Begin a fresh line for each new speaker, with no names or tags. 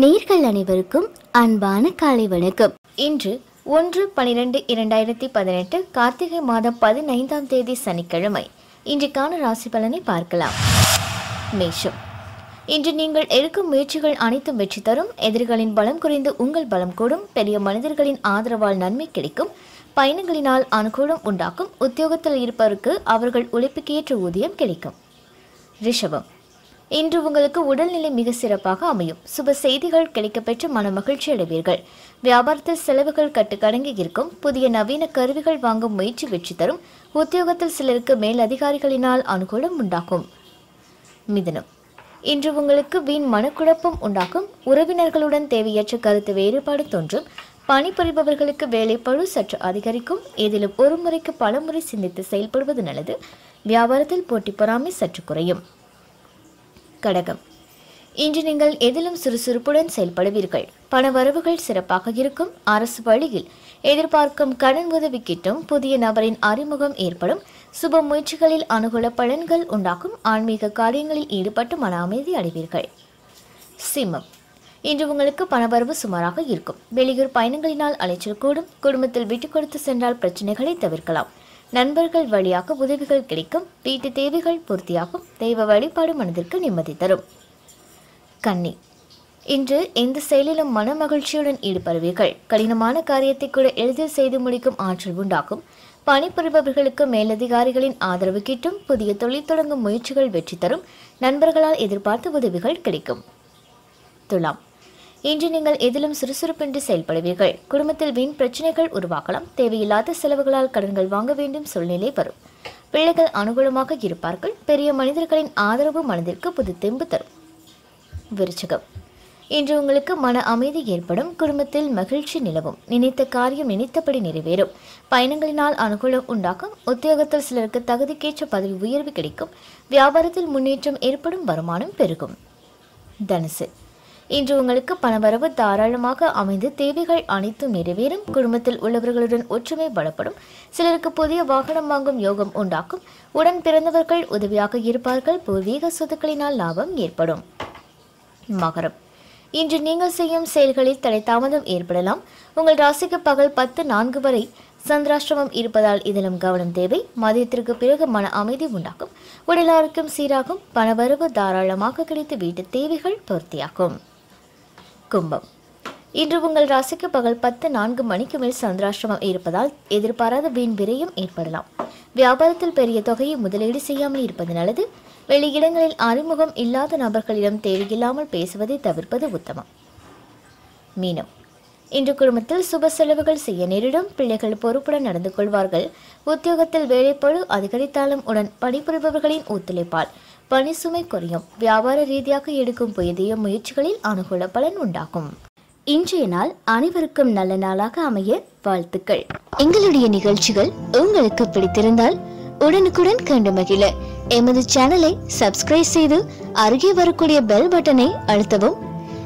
நேர்கள் அனைவருக்கும் அன்பான காலை வணக்கம். இன்று ஒன்று பனிரெண்டு இரண்டாயிரத்தி பதினெட்டு கார்த்திகை மாதம் பதினைந்தாம் தேதி சனிக்கிழமை. இன்றைக்கான ராசி பலனை பார்க்கலாம். மேஷம். இன்று நீங்கள் எடுக்கும் முயற்சிகள் அனைத்தும் வெற்றி தரும். எதிரிகளின் பலம் குறைந்து உங்கள் பலம் கூடும். பெரிய மனிதர்களின் ஆதரவால் நன்மை கிடைக்கும். பயணங்களினால் அனுகூலம் உண்டாக்கும். உத்தியோகத்தில் இருப்பவருக்கு அவர்கள் உழைப்புக்கு ஏற்ற ஊதியம் கிடைக்கும். ரிஷபம். இன்று உங்களுக்கு உடல்நிலை மிக சிறப்பாக அமையும். சுப செய்திகள் கிடைக்கப்பெற்று மன மகிழ்ச்சி அடைவீர்கள். வியாபாரத்தில் செலவுகள் கட்டுக்கடங்கி இருக்கும். புதிய நவீன கருவிகள் வாங்கும் முயற்சி வெற்றி தரும். உத்தியோகத்தில் சிலருக்கு மேல் அதிகாரிகளினால் அனுகூலம் உண்டாகும். மிதுனம். இன்று உங்களுக்கு வீண் மனக்குழப்பம் உண்டாக்கும் உறவினர்களுடன் தேவையற்ற கருத்து வேறுபாடு தோன்றும். பணிபுரிபவர்களுக்கு வேலைப்பழு சற்று அதிகரிக்கும். இதிலும் ஒரு முறைக்கு பல முறை சிந்தித்து செயல்படுவது நல்லது. வியாபாரத்தில் போட்டி பொறாமை சற்று குறையும். கடகம். இன்று நீங்கள் எதிலும் சுறுசுறுப்புடன் செயல்படுவீர்கள். பண வரவுகள் சிறப்பாக இருக்கும். அரசு வழியில் எதிர்பார்க்கும் கடன் உதவி கிட்டும் புதிய நபரின் அறிமுகம் ஏற்படும். சுப முயற்சிகளில் அனுகூல பலன்கள் உண்டாக்கும் ஆன்மீக காரியங்களில் ஈடுபட்டு மன அமைதி அடைவீர்கள். சிம்மம். இன்று உங்களுக்கு பணவரவு சுமாராக இருக்கும். வெளியூர் பயணங்களினால் அலைச்சல் கூடும். குடும்பத்தில் விட்டு கொடுத்து சென்றால் பிரச்சனைகளை தவிர்க்கலாம். நண்பர்கள் வழியாக உதவிகள் கிடைக்கும் வீட்டு தேவைகள் பூர்த்தியாகும் தெய்வ வழிபாடு மனதிற்கு நிம்மதி தரும். கன்னி. இன்று எந்த செயலிலும் மன மகிழ்ச்சியுடன் ஈடுபடுவீர்கள். கடினமான காரியத்தை கூட எளிதில் செய்து முடிக்கும் ஆற்றல் உண்டாகும். பணிபுரிபவர்களுக்கு மேலதிகாரிகளின் ஆதரவு கிட்டும் புதிய தொழில் தொடங்கும் முயற்சிகள் வெற்றி தரும் நண்பர்களால் எதிர்பார்த்த உதவிகள் கிடைக்கும். துலாம். இன்று நீங்கள் எதிலும் சுறுசுறுப்பின்றி செயல்படுவீர்கள். குடும்பத்தில் வீண் பிரச்சனைகள் உருவாக்கலாம் தேவையில்லாத செலவுகளால் கடன்கள் வாங்க வேண்டும் சூழ்நிலை வரும். பிள்ளைகள் அனுகூலமாக இருப்பார்கள். பெரிய மனிதர்களின் ஆதரவு மனதிற்கு புது தெம்பு தரும். விருச்சகம். இன்று உங்களுக்கு மன அமைதி ஏற்படும். குடும்பத்தில் மகிழ்ச்சி நிலவும். நினைத்த காரியம் நினைத்தபடி நிறைவேறும். பயணங்களினால் அனுகூலம் உண்டாக்கும் உத்தியோகத்தில் சிலருக்கு தகுதிக்கேற்ற பதவி உயர்வு கிடைக்கும். வியாபாரத்தில் முன்னேற்றம் ஏற்படும். வருமானம் பெருகும். தனுசு. இன்று உங்களுக்கு பணவரவு தாராளமாக அமைந்து தேவைகள் அனைத்தும் நிறைவேறும். குடும்பத்தில் உள்ளவர்களுடன் ஒற்றுமை பலப்படும். சிலருக்கு புதிய வாகனம் வாங்கும் யோகம் உண்டாக்கும். உடன் பிறந்தவர்கள் உதவியாக இருப்பார்கள். பூர்வீக சொத்துக்களினால் லாபம் ஏற்படும். மகரம். இன்று நீங்கள் செய்யும் செயல்களில் தடை தாமதம் ஏற்படலாம். உங்கள் ராசிக்கு பகல் பத்து நான்கு வரை சந்திராஷ்டிரமம் இருப்பதால் இதிலும் கவனம் தேவை. மதியத்திற்கு பிறகு மன அமைதி உண்டாகும் உடல் ஆரோக்கியம் சீராகும். பணவரவு தாராளமாக கிடைத்து வீட்டு தேவைகள் பூர்த்தியாகும். கும்பம். இன்று உங்கள் ராசிக்கு பகல் பத்து நான்கு மணிக்கு மேல் சந்திராஷ்டிரமம் இருப்பதால் எதிர்பாராத வீண் விரயம் ஏற்படலாம். வியாபாரத்தில் பெரிய தொகையை முதலீடு செய்யாமல் இருப்பது நல்லது. வெளியிடங்களில் அறிமுகம் இல்லாத நபர்களிடம் தேவையில்லாமல் பேசுவதை தவிர்ப்பது உத்தமம். மீனம். இன்று குடும்பத்தில் சுப செலவுகள் செய்ய நேரிடும். பிள்ளைகள் பொறுப்புடன் நடந்து கொள்வார்கள். உத்தியோகத்தில் வேலைப்பழு அதிகரித்தாலும் உடன் பணிபுரிபவர்களின் ஒத்துழைப்பால் பணி சுமை குறையும். வியாபார ரீதியாக எடுக்கும் புதிய முயற்சிகளில் அனுகூல பலன் உண்டாகும். இன்றைய நாள் அனைவருக்கும் நல்ல நாளாக அமைய வாழ்த்துக்கள். எங்களுடைய நிகழ்ச்சிகள் உங்களுக்கு பிடித்திருந்தால் உடனுக்குடன் கண்டு மகிழ. எமது சேனலை சப்ஸ்கிரைப் செய்து அருகே வரக்கூடிய பெல் பட்டனை அழுத்தவும்